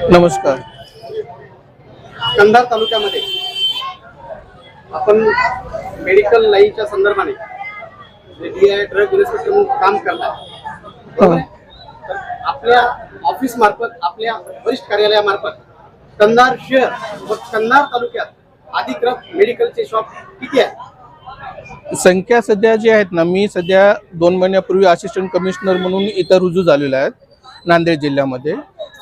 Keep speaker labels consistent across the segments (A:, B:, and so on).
A: नमस्कार. कंधार तालुक्यामध्ये आपण मेडिकल लाईनच्या संदर्भाने ड्रग म्हणून काम करणार आपल्या ऑफिस मार्फत आपल्या वरिष्ठ कार्यालयामार्फत कंधार शहर व कंधार तालुक्यात अधिकृत मेडिकलचे शॉप किती आहे
B: संख्या सध्या जी आहेत ना मी सध्या दोन महिन्यापूर्वी असिस्टंट कमिशनर म्हणून इथं रुजू झालेलो आहेत नांदेड जिल्ह्यामध्ये.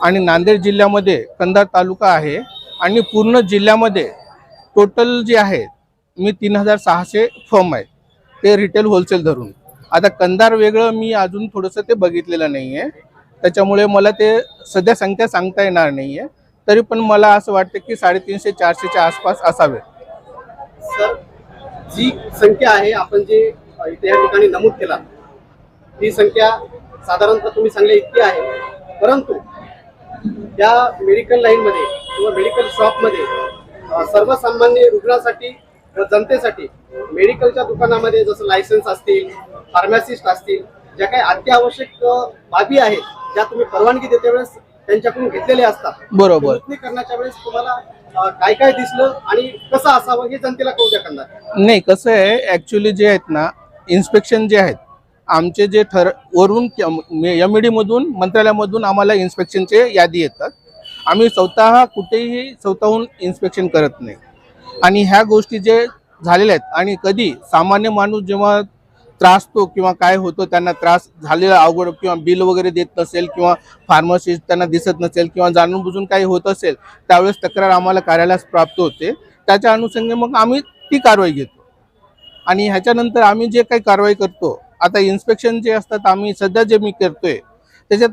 B: आणि नांदेड जिल्ह्यामध्ये कंधार तालुका आहे आणि पूर्ण जिल्ह्यामध्ये टोटल जे आहे मी तीन हजार सहाशे फर्म आहेत. ते रिटेल होलसेल धरून. आता कंधार वेगळं मी अजून थोडंसं ते बघितलेलं नाही आहे त्याच्यामुळे मला ते सध्या संख्या सांगता येणार नाही आहे तरी पण मला असं वाटतं की साडेतीनशे चारशेच्या आसपास असावे.
A: सर जी संख्या आहे आपण जे इथे या ठिकाणी नमूद केला ती संख्या साधारणतः तुम्ही सांगले इतकी आहे. परंतु त्या मेडिकल लाईनमध्ये किंवा मेडिकल शॉपमध्ये सर्वसामान्य रुग्णासाठी व जनतेसाठी मेडिकलच्या दुकानामध्ये जसं लायसन्स असतील फार्मासिस्ट असतील ज्या काही अत्यावश्यक बाबी आहेत ज्या तुम्ही परवानगी देते वेळेस त्यांच्याकडून घेतलेले असतात
B: बरोबर.
A: करण्याच्या वेळेस तुम्हाला काय काय दिसलं आणि कसं असावं हे जनतेला कळू द्या करणार
B: नाही कसं आहे ॲक्च्युली जे आहेत ना इन्स्पेक्शन जे आहेत आमचे जे ठर वरून एम ई डीमधून मंत्रालयामधून आम्हाला इन्स्पेक्शनचे यादी येतात. आम्ही स्वतः कुठेही स्वतःहून इन्स्पेक्शन करत नाही. आणि ह्या गोष्टी जे झालेल्या आहेत आणि कधी सामान्य माणूस जेव्हा त्रासतो किंवा काय होतो त्यांना त्रास झालेला अवघड किंवा बिल वगैरे देत नसेल किंवा फार्मसिस्ट त्यांना दिसत नसेल किंवा जाणून बुजून काही होत असेल त्यावेळेस तक्रार आम्हाला कार्यालयास प्राप्त होते. त्याच्या अनुषंगे मग आम्ही ती कारवाई घेतो. आणि ह्याच्यानंतर आम्ही जे काही कारवाई करतो आता इन्स्पेक्शन जे असतात आम्ही सध्या जे मी करतोय त्याच्यात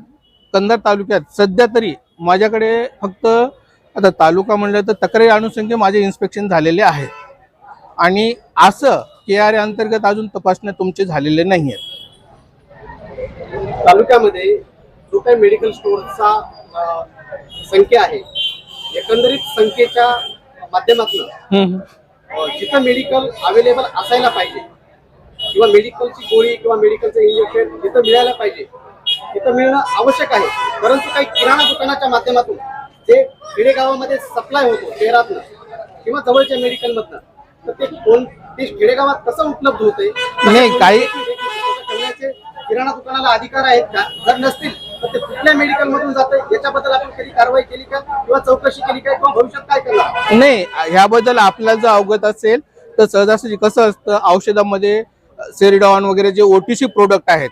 B: कंधार तालुक्यात सध्या तरी माझ्याकडे फक्त आता तालुका म्हणलं तर तक्रारी अनुषंगे माझे इन्स्पेक्शन झालेले आहेत. आणि असं के आर अंतर्गत अजून तपासण्या तुमचे झालेले नाही आहेत
A: तालुक्यामध्ये जो काही मेडिकल स्टोअरचा संख्या आहे एकंदरीत संख्येच्या माध्यमातून जिथं मेडिकल अवेलेबल असायला पाहिजे किंवा मेडिकलची गोळी किंवा मेडिकलचं इंजेक्शन जिथं मिळायला पाहिजे. तिथं मिळणं आवश्यक आहे. परंतु काही किराणा दुकानाच्या माध्यमातून जे खेडेगावामध्ये सप्लाय होतो शहरातनं किंवा जवळच्या मेडिकलमधनं तर ते कोण ते खेडेगावात कसं उपलब्ध होते
B: नाही, काही-
A: करण्याचे किराणा दुकानाला अधिकार आहेत का? जर नसतील तर ते कुठल्या मेडिकल मधून जाते याच्याबद्दल आपण कधी कारवाई केली का? किंवा चौकशी केली का? किंवा भविष्यात काय करणार?
B: नाही ह्याबद्दल आपल्याला जर अवगत असेल तर सहजासहजी कसं असतं औषधामध्ये सेरिडॉन वगैरे जे ओटीसी प्रोडक्ट आहेत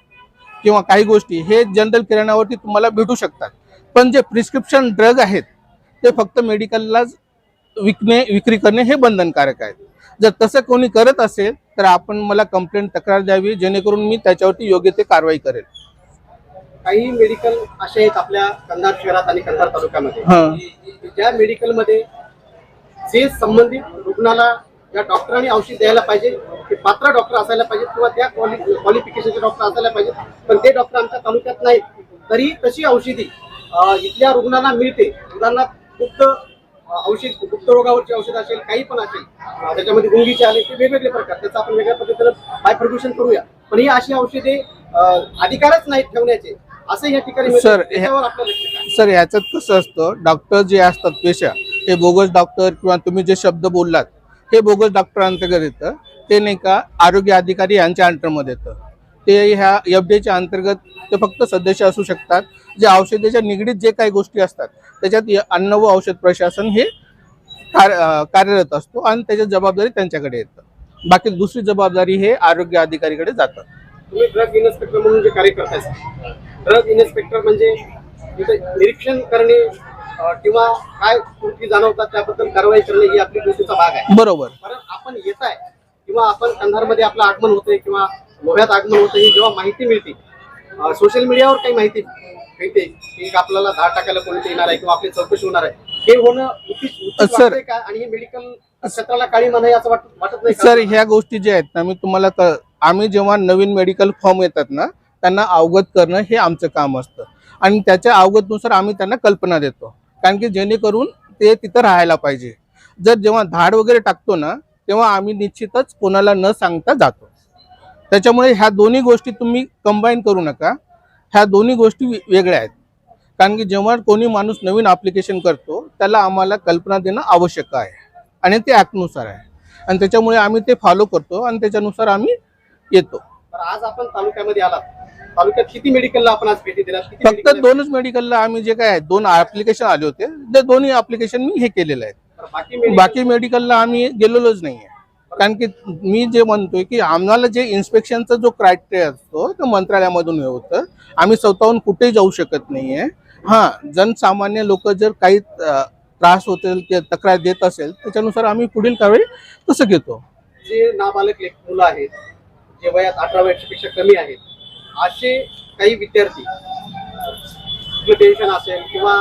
B: किंवा काही गोष्टी हे जनरल किराणावरती तुम्हाला भेटू शकतात. पण जे प्रिस्क्रिप्शन ड्रग आहेत ते फक्त मेडिकललाच विकणे विक्री करणे हे बंधनकारक आहे जर तसं कोणी करत असेल तर आपण मला कंप्लेंट तक्रार द्यावी जेणेकरून मी त्याच्यावरती योग्य ते कारवाई करेल.
A: काही मेडिकल असे आहेत आपल्या कंधार शहरात आणि कंधार तालुक्यामध्ये. ज्या मेडिकलमध्ये जे संबंधित रुग्णाला ज्या डॉक्टरांनी औषध द्यायला पाहिजे ते पात्र डॉक्टर असायला पाहिजे किंवा त्या क्वालिफिकेशनचे डॉक्टर असायला पाहिजे पण ते डॉक्टर आमच्या तालुक्यात नाहीत. तरी तशी औषधी इथल्या रुग्णांना मिळते. उदाहरणार्थ गुप्त औषध गुप्त रोगावरची औषध असेल काही पण असेल त्याच्यामध्ये गुंगीचे आले ते वेगवेगळे प्रकार. त्याचं आपण वेगळ्या पद्धतीनं बायप्रड्युशन करूया. पण ही अशी औषधे अधिकारच नाहीत ठेवण्याचे. असं या ठिकाणी.
B: सर? सर ह्याच्यात कसं असतं डॉक्टर जे असतात पेशा हे बोगस डॉक्टर किंवा तुम्ही जे शब्द बोललात हे बोगस डॉक्टर अंतर्गत येतं. ते नाही का आरोग्य अधिकारी यांच्या अंतर्मध्ये येतं. ते ह्या एफ डीच्या अंतर्गत ते फक्त सदस्य असू शकतात. जे औषधाच्या निगडीत जे काही गोष्टी असतात त्याच्यात अन्न व औषध प्रशासन हे कार्यरत असतो आणि त्याची जबाबदारी त्यांच्याकडे येतं. बाकी दुसरी जबाबदारी हे आरोग्य अधिकारीकडे जातं.
A: तुम्ही ड्रग इन्स्पेक्टर म्हणून जे कार्य करताय ड्रग इन्स्पेक्टर म्हणजे निरीक्षण करणे किंवा काय त्रुटी जाणवतात त्याबद्दल कारवाई करणे ही आपली ड्युटीचा भाग आहे.
B: बरोबर.
A: कारण आपण येत आहे किंवा आपण कंधारमध्ये आपलं आगमन होतंय किंवा लोह्यात आगमन होतं ही जेव्हा माहिती मिळते सोशल मीडियावर काही माहिती मिळते की आपल्याला दहा टाकायला कोणते येणार आहे किंवा आपली चौकशी होणार आहे हे होणं
B: सर-
A: का? आणि हे मेडिकल क्षेत्राला काळी म्हणाय असं वाटत नाही?
B: सर ह्या गोष्टी ज्या आहेत ना मी तुम्हाला आम्ही जेव्हा नवीन मेडिकल फॉर्म येतात ना त्यांना अवगत करणं हे आमचं काम असतं. आणि त्याच्या अवगतनुसार आम्ही त्यांना कल्पना देतो. कारण की जेणेकरून ते तिथं राहायला पाहिजे. जर जेव्हा धाड वगैरे टाकतो ना तेव्हा आम्ही निश्चितच कोणाला न सांगता जातो. त्याच्यामुळे ह्या दोन्ही गोष्टी तुम्ही कंबाईन करू नका. ह्या दोन्ही गोष्टी वेगळ्या आहेत. कारण की जेव्हा कोणी माणूस नवीन ॲप्लिकेशन करतो त्याला आम्हाला कल्पना देणं आवश्यक आहे. आणि ते ॲक्टनुसार आहे. आणि त्याच्यामुळे आम्ही ते फॉलो करतो आणि त्याच्यानुसार आम्ही येतो.
A: तर आज आपण तालुक्यामध्ये आलात. तालुक्यात किती मेडिकलला आपण आज भेटी किती
B: फक्त दोनच मेडिकलला आम्ही जे काय आहे, दोन ऍप्लिकेशन आले होते. ते दोन्ही ऍप्लिकेशन मी हे केलेलं आहे
A: बाकी
B: मेडिकलला आम्ही गेलेलोच नाहीये. कारण की मी जे म्हणतोय की आम्हाला जे इन्स्पेक्शनचा जो क्रायटेरिया असतो तो मंत्रालयामधून हे होतं. आम्ही स्वतःहून कुठेही जाऊ शकत नाहीये. हा जनसामान्य लोक जर काही त्रास होतील किंवा तक्रार देत असेल त्याच्यानुसार आम्ही पुढील कारवाई तसं घेतो.
A: जे नाबालक मुलं आहेत जे वयात अठरा वर्षापेक्षा कमी आहेत असे काही विद्यार्थी टेन्शन असेल किंवा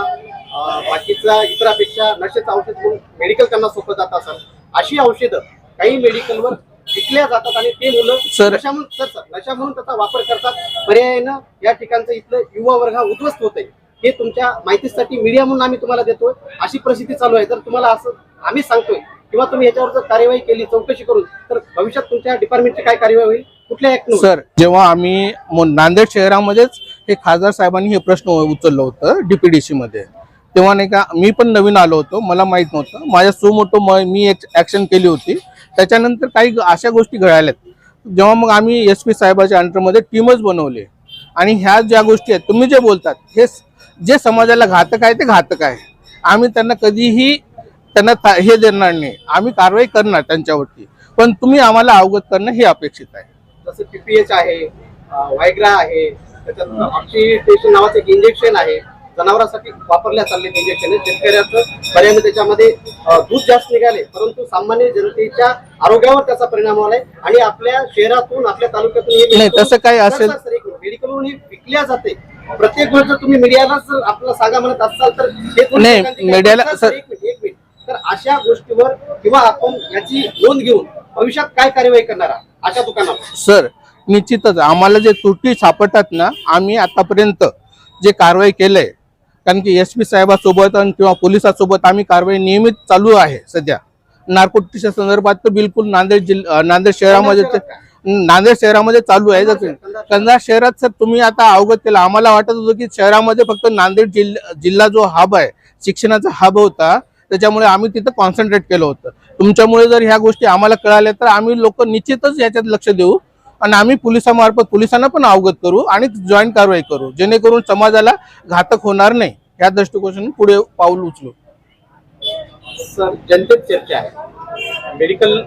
A: बाकीचा इतरापेक्षा नशेचं औषध म्हणून मेडिकल त्यांना सोपं जात असेल अशी औषधं काही मेडिकलवर विकल्या जातात आणि ते मुलं नशा म्हणून सर सर नशा म्हणून त्याचा वापर करतात. पर्यायानं या ठिकाणचं इथलं युवा वर्ग हा उद्ध्वस्त होत आहे हे तुमच्या माहितीसाठी मीडिया म्हणून आम्ही तुम्हाला देतोय. अशी परिस्थिती चालू आहे. तर तुम्हाला असं आम्ही सांगतोय किंवा तुम्ही याच्यावर जर कार्यवाही केली चौकशी करून तर भविष्यात तुमच्या डिपार्टमेंटची काय कार्यवाही होईल?
B: सर जेव्हा आम्ही नांदेड शहरामध्येच हे खासदार साहेबांनी हे प्रश्न उचललं होतं डीपीडीसी मध्ये. तेव्हा नाही का मी पण नवीन आलो होतो मला माहीत नव्हतं. माझ्या सुमोटो म- मी एक ऍक्शन केली होती. त्याच्यानंतर काही अशा गोष्टी घडाल्यात. जेव्हा मग आम्ही एस पी साहेबाच्या अंडरमध्ये टीमच बनवली. आणि ह्या ज्या गोष्टी आहेत तुम्ही जे बोलतात हे जे समाजाला घातक आहे ते घातक आहे. आम्ही त्यांना कधीही त्यांना हे देणार नाही. आम्ही कारवाई करणार त्यांच्यावरती. पण तुम्ही आम्हाला अवगत करणं हे अपेक्षित आहे.
A: जसं पीपीएच आहे अं, व्हायग्रा आहे त्याच्यात ऑक्सिटेशन नावाचं एक इंजेक्शन आहे जनावरांसाठी वापरल्या चालले इंजेक्शन शेतकऱ्याचं पर्याय त्याच्यामध्ये अं, दूध जास्त निघाले परंतु सामान्य जनतेच्या आरोग्यावर त्याचा परिणाम होलाय आणि आपल्या शहरातून आपल्या तालुक्यातून हे
B: तसं
A: सर,
B: असेल-.
A: मेडिकलवरून ही विकल्या जाते. प्रत्येक गोष्ट जर तुम्ही मीडियाला जर आपलं सांगा म्हणत असाल तर हे
B: मीडियाला-
A: तर अशा गोष्टीवर किंवा आपण याची नोंद घेऊन भविष्यात काय कार्यवाही करणार आहात? अशा दुकानावर?
B: सर निश्चितच. आम्हाला जे त्रुटी सापडतात ना आम्ही आतापर्यंत जे कारवाई केलंय कारण की एस पी साहेबासोबत आणि किंवा पोलिसांसोबत आम्ही कारवाई नियमित चालू आहे सध्या. नार्कोटिक्सच्या संदर्भात तर बिलकुल नांदेड जिल्हा नांदेड शहरामध्ये नांदेड शहरामध्ये चालू आहे. जसं कंधार शहरात सर तुम्ही आता अवगत केलं. आम्हाला वाटत होतं की शहरामध्ये फक्त नांदेड जिल्हा जिल्हा जो हब आहे शिक्षणाचा हब होता. त्याच्यामुळे आम्ही तिथं कॉन्सन्ट्रेट केलं होतं. तुमच्यामुळे जर ह्या गोष्टी आम्हाला कळाल्या तर आम्ही लोक निश्चितच याच्यात लक्ष देऊ आणि आम्ही पोलिसामार्फत पोलिसांना पण अवगत करू आणि जॉईंट कारवाई करू जेणेकरून समाजाला घातक होणार नाही. या दृष्टिकोनातून पुढे पाऊल उचलू.
A: सर जनतेत चर्चा आहे. मेडिकल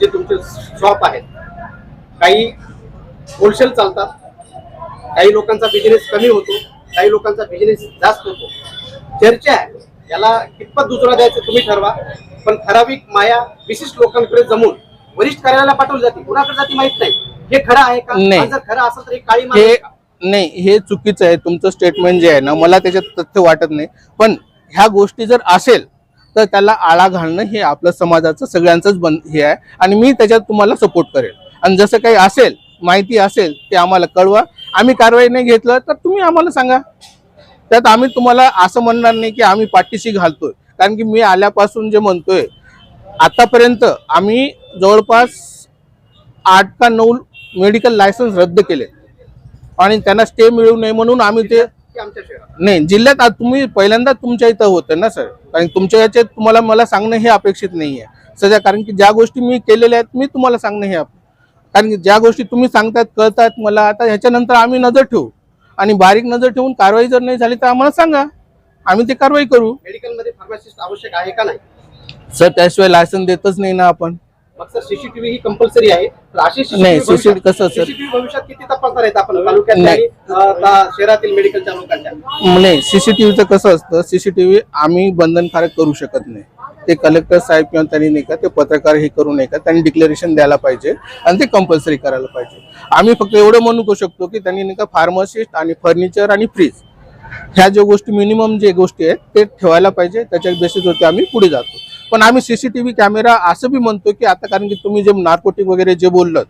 A: जे तुमचे शॉप आहेत काही होलसेल चालतात काही लोकांचा बिझनेस कमी होतो काही लोकांचा बिझनेस जास्त होतो. चर्चा आहे. याला कितपत दुसरा द्यायचं तुम्ही ठरवा. पण ठराविक माया विशिष्ट लोकांकडे जमून वरिष्ठ कार्यालयाला पाठवली जाते. कुणाकडे जाते माहीत नाही. हे खरं आहे का?
B: नाही.
A: जर खरं असेल तर हे काळी
B: हे
A: आहे का?
B: नाही हे चुकीचं आहे. तुमचं स्टेटमेंट जे आहे ना मला त्याच्यात तथ्य वाटत नाही. पण ह्या गोष्टी जर असेल तर त्याला आळा घालणं हे आपलं समाजाचं सगळ्यांचंच बंद हे आहे. आणि मी त्याच्यात तुम्हाला सपोर्ट करेल. आणि जसं काही असेल माहिती असेल ते आम्हाला कळवा. आम्ही कारवाई नाही घेतलं तर तुम्ही आम्हाला सांगा. त्यात आम्ही तुम्हाला असं म्हणणार नाही की आम्ही पाठीशी घालतोय. कारण की मी आल्यापासून जे म्हणतोय आतापर्यंत आम्ही जवळपास आठ का नऊ मेडिकल लायसन्स रद्द केले. आणि त्यांना स्टे मिळू नये म्हणून आम्ही ते नाही जिल्ह्यात आज तुम्ही पहिल्यांदा तुमच्या इथं होतं ना सर? कारण तुमच्या याच्यात तुम्हाला मला सांगणं हे अपेक्षित नाही आहे. सध्या कारण की ज्या गोष्टी मी केलेल्या आहेत मी तुम्हाला सांगणं हे कारण की ज्या गोष्टी तुम्ही सांगतात कळतात मला आता ह्याच्यानंतर आम्ही नजर ठेवू. आणि बारीक नजर ठेवून कारवाई जर नाही झाली तर आम्हाला सांगा. आम्ही ते कारवाई करू.
A: मेडिकलमध्ये फार्मासिस्ट आवश्यक आहे का नाही?
B: सर त्याशिवाय लायसन देतच नाही ना आपण.
A: मग सर सीसीटीव्ही ही कंपल्सरी आहे. तर अशी
B: नाही, CCTV कसं, सर?
A: सीसीटीव्ही भविष्यात किती तपासणार आहेत आपण? तालुक्यात
B: नाही.
A: आणि अं, ता- शहरातील मेडिकलच्या लोकांच्या.
B: नाही सीसीटीव्हीचं कसं असतं? सीसीटीव्ही आम्ही बंधनकारक करू शकत नाही. ते कलेक्टर साहेब किंवा त्यांनी नाही का ते पत्रकार हे करू नये का त्यांनी डिक्लेरेशन द्यायला पाहिजे आणि ते कंपल्सरी करायला पाहिजे. आम्ही फक्त एवढं म्हणू शकतो की त्यांनी नाही का फार्मसिस्ट आणि फर्निचर आणि फ्रीज ह्या ज्या गोष्टी मिनिमम जे गोष्टी आहेत ते ठेवायला पाहिजे. त्याच्या बेसिसवरती आम्ही पुढे जातो. पण आम्ही सीसीटीव्ही कॅमेरा असं बी म्हणतो की आता कारण की तुम्ही जे नार्कोटिक वगैरे जे बोललं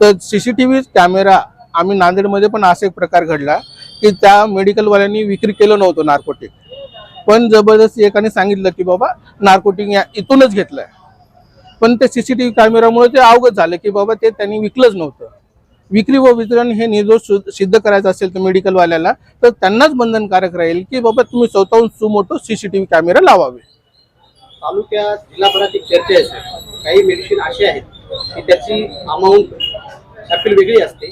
B: तर सीसीटीव्ही कॅमेरा आम्ही नांदेडमध्ये पण असा एक प्रकार घडला की त्या मेडिकलवाल्यांनी विक्री केलं नव्हतं नार्कोटिक पण जबरदस्ती एकाने सांगितलं की बाबा नार्कोटिक या इथूनच घेतलंय. पण ते सीसीटीव्ही कॅमेरामुळे ते अवगत झालं की बाबा ते त्यांनी विकलंच नव्हतं. विक्री व वितरण हे निर्दोष सिद्ध करायचं असेल तर मेडिकलवाल्याला तर त्यांनाच बंधनकारक राहील की बाबा तुम्ही स्वतःहून सुमोटो सीसीटीव्ही कॅमेरा लावावे.
A: तालुक्यात जिल्हाभरात एक चर्चा आहे काही मेडिसिन असे आहेत की त्याची अमाऊंट शॅपिल वेगळी असते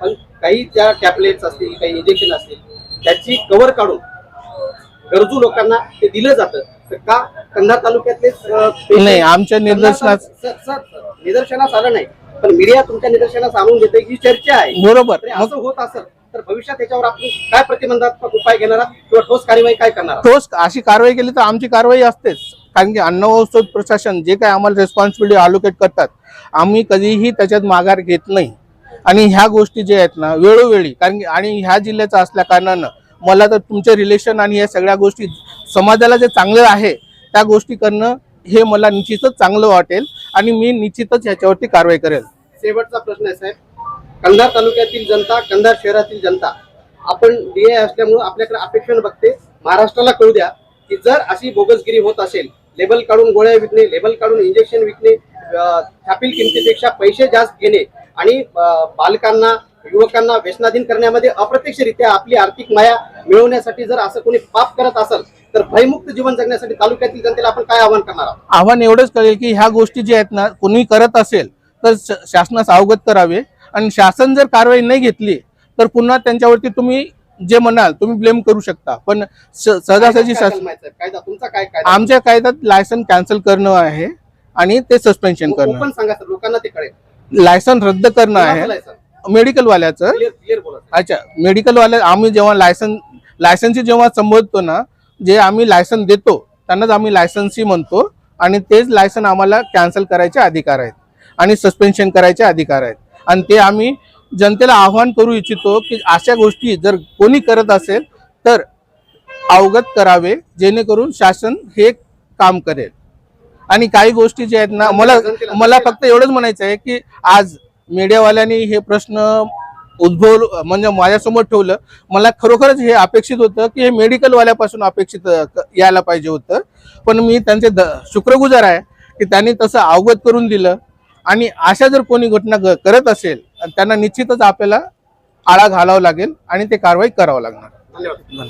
A: पण काही त्या टॅबलेट्स असतील काही इंजेक्शन असतील त्याची कव्हर काढून गरजू लोकांना ते दिलं जातं. तर का कंधार patient-
B: नाही आमच्या
A: सर, निदर्शनास आलं नाही. पण मीडिया तुमच्या निदर्शनास आणून देते ही चर्चा आहे.
B: बरोबर.
A: असं होत असेल तर भविष्यात त्याच्यावर आपण काय प्रतिबंधात्मक उपाय घेणार किंवा ठोस कार्यवाही काय करणार?
B: ठोस अशी कारवाई केली तर आमची कारवाई असतेच. कारण की अन्न व औषध प्रशासन जे काय आम्हाला रेस्पॉन्सिबिलिटी अलोकेट करतात आम्ही कधीही त्याच्यात माघार घेत नाही. आणि ह्या गोष्टी ज्या आहेत ना वेळोवेळी कारण की आणि ह्या जिल्ह्याचा असल्या कारणानं मला तर तुमचे रिलेशन आणि या सगळ्या गोष्टी समाजाला जे चांगलं आहे त्या गोष्टी करणं हे मला निश्चितच चांगलं वाटेल आणि मी निश्चितच ह्याच्यावरती कारवाई करेल.
A: शेवटचा प्रश्न आहे साहेब. कंधार तालुक्यातील जनता कंधार शहरातील जनता आपण डीए असल्यामुळे आपल्याकडे अपेक्षा बघते. महाराष्ट्राला कळू द्या की जर अशी बोगसगिरी होत असेल लेबल काढून गोळ्या विकणे लेबल काढून इंजेक्शन विकणे छापील किमतीपेक्षा पैसे जास्त घेणे आणि बालकांना युवकांना व्यसनाधीन करण्यामध्ये अप्रत्यक्षरित्या आपली आर्थिक माया मिळवण्यासाठी जर असं कोणी पाप करत असेल तर भयमुक्त जीवन जगण्यासाठी तालुक्यातील जनतेला आपण काय आवाहन करणार आहोत?
B: आव्हान एवढंच कळेल की ह्या गोष्टी ज्या आहेत ना कोणी करत असेल तर शासनास अवगत करावे. आणि शासन जर कारवाई नाही घेतली तर पुन्हा त्यांच्यावरती तुम्ही जे म्हणाल तुम्ही ब्लेम करू शकता. पण सहजासहजी आमच्या कायद्यात लायसन कॅन्सल करणं आहे आणि ते सस्पेन्शन करणं
A: सांगा सर लोकांना ते कळेल.
B: लायसन रद्द करणं आहे. मेडिकल वाल्याचं?
A: क्लिअर क्लिअर बोला
B: अच्छा मेडिकल वाले आम्ही जेव्हा लायसन लायसन्सी जेव्हा संबोधतो ना जे आम्ही लायसन देतो त्यांनाच आम्ही लायसन्सी म्हणतो आणि तेच लायसन आम्हाला कॅन्सल करायचे अधिकार आहेत आणि सस्पेन्शन करायचे अधिकार आहेत. आणि ते आम्ही जनतेला आव्हान करू इच्छितो की अशा गोष्टी जर कोणी करत असेल तर अवगत करावे जेणेकरून शासन हे काम करेल. आणि काही गोष्टी ज्या आहेत ना मला मला फक्त एवढंच म्हणायचं आहे की आज मीडियावाल्यांनी हे प्रश्न उद्भव म्हणजे माझ्यासमोर ठेवलं. मला खरोखरच हे अपेक्षित होतं की हे मेडिकलवाल्यापासून अपेक्षित क- यायला पाहिजे होतं. पण मी त्यांचे द शुक्रगुजार आहे की त्यांनी तसं अवगत करून दिलं. आणि अशा जर कोणी घटना करत असेल त्यांना निश्चितच आपल्याला आळा घालावा लागेल आणि ते कारवाई करावं लागणार.
A: धन्यवाद.